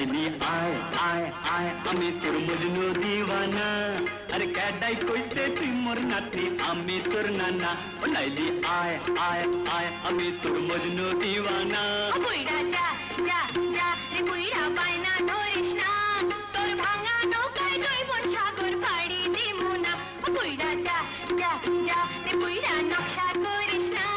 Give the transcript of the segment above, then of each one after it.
আয় আমি তোর মজনু দিওয়ানা আরে ক্যাডাই কইছে তুই মোর নাতি আমি তোর নানা ও লাইলি আয় আয় আয় আমি তোর মজনু দিওয়ানা বুইড়া যা যা যা রে বুইড়া বায়না ধরিস না তোর ভাঙা নৌকায় জৈবন সাগর পাড়ি দিমু না বুইড়া যা যা যা রে বুইড়া নকশা করিস না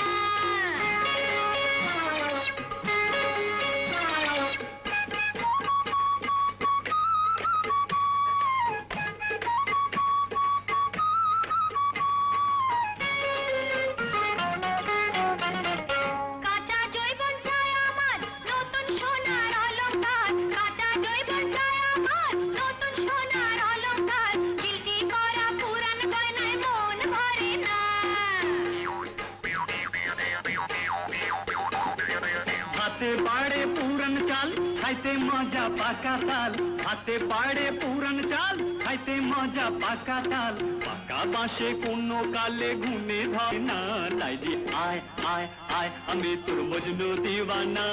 হাতে পাড়ে পুরন চাল, খাইতে মজা পাকা তাল হাতে পাড়ে পুরন চাল, খাইতে মজা পাকা তাল পাকা বাসে কোনো কালে ঘুমে ধরে না লাইলি আয় আয় আয়, আমি তোর মজনু দিওয়ানা।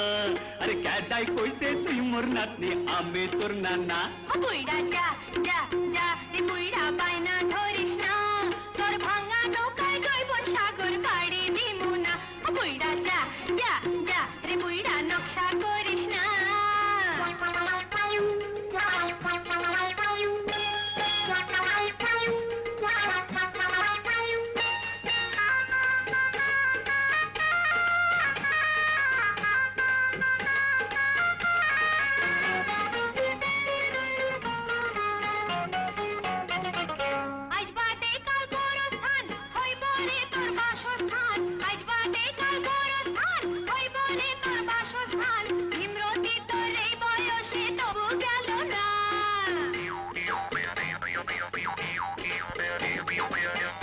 আরে ক্যাডাই কইছে, তুই মোর নাতনি, আমি তোর নানা। বুইড়া, যা যা যা রে বুইড়া ধরিস না। তোর ভাঙা নৌকায় সাগর পাড়ি দিমু না। বুইড়া, যা যা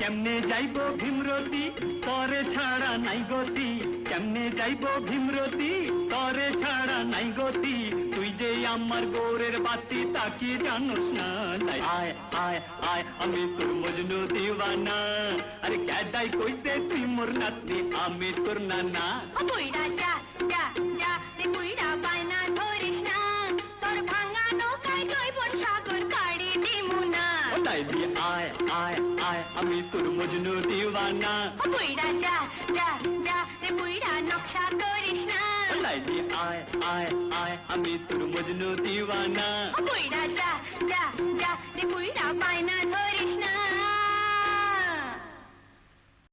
কেমনে যাইব ভীমরতি? তরে ছাড়া নাই গতি। কেমনে যাইব ভীমরতি? তরে ছাড়া নাই গতি। তুই যে আমার গোরের বাতি তাকে জানোস না? তাই আয় আয় আয়, আমি তোর মজনু দিওয়ানা। আরে ক্যাডাই কইতে তুই মোর নাতি আমি তোর নানা। যা যা। ও লাইলি আয় আয় আয় আমি তোর মজনু দিওয়ানা বুইড়া যা যা যা রে বুইড়া নকশা করিস না ও লাইলি আয় আয় আয় আমি তোর মজনু দিওয়ানা বুইড়া যা